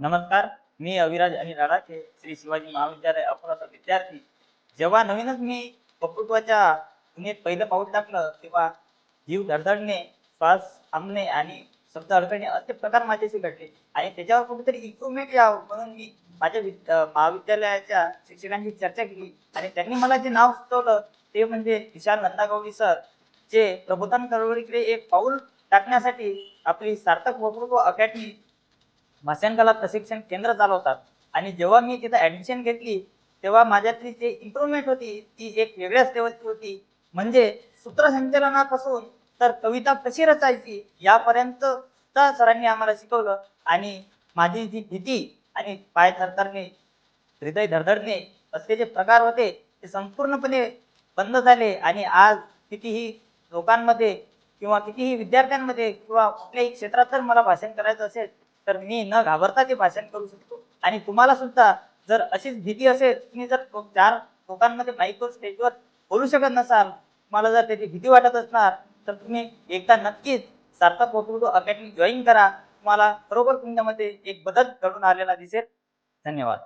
नमस्कार मी अविराज आणि राडाचे श्री शिवाजी महाविद्यालय अकोलाचा विद्यार्थी. जेव्हा नवीनच मी वक्तृत्वाच्या दुनियेत पहिलं पाऊल टाकलं तेव्हा जीव धडधडणे श्वास थांबणे आणि शब्द अडकणे असे प्रकार माझ्याशी घडले. आणि त्याच्यावर कुठेतरी इम्प्रुव्हमेंट यावं म्हणून मी माझ्या महाविद्यालयाच्या शिक्षकांशी चर्चा केली. आणि त्यांनी मला जे नाव सुचवलं ते म्हणजे विशाल नंदागौरी सर जे प्रबोधन चळवळीकडे एक पाऊल टाकण्यासाठी आपली सार्थक वक्तृत्व अकॅडमी भाषण कला प्रशिक्षण केंद्र चालवतात. आणि जेव्हा मी तिथं ऍडमिशन घेतली तेव्हा माझ्यातली जी इम्प्रुव्हमेंट होती ती एक वेगळ्याच लेवलची होती. म्हणजे सूत्रसंचलनापासून तर कविता कशी रचायची यापर्यंत त्या सरांनी आम्हाला शिकवलं. आणि माझी जी भीती आणि पाय थरथरणे हृदय धडधडणे असे जे प्रकार होते ते संपूर्णपणे बंद झाले. आणि आज कितीही लोकांमध्ये किंवा कितीही विद्यार्थ्यांमध्ये किंवा कुठल्याही क्षेत्रात जर मला भाषण करायचं असेल तर मी न घाबरता ते भाषण करू शकतो. आणि तुम्हाला सुद्धा जर अशीच भीती असेल तुम्ही जर चार लोकांमध्ये माईकवर स्टेजवर बोलू शकत नसाल तुम्हाला जर त्याची भीती वाटत असणार तर तुम्ही एकदा नक्कीच सार्थक वक्तृत्व अकॅडमी जॉईन करा. तुम्हाला बरोबर तुमच्यामध्ये एक बदल घडून आलेला दिसेल. धन्यवाद.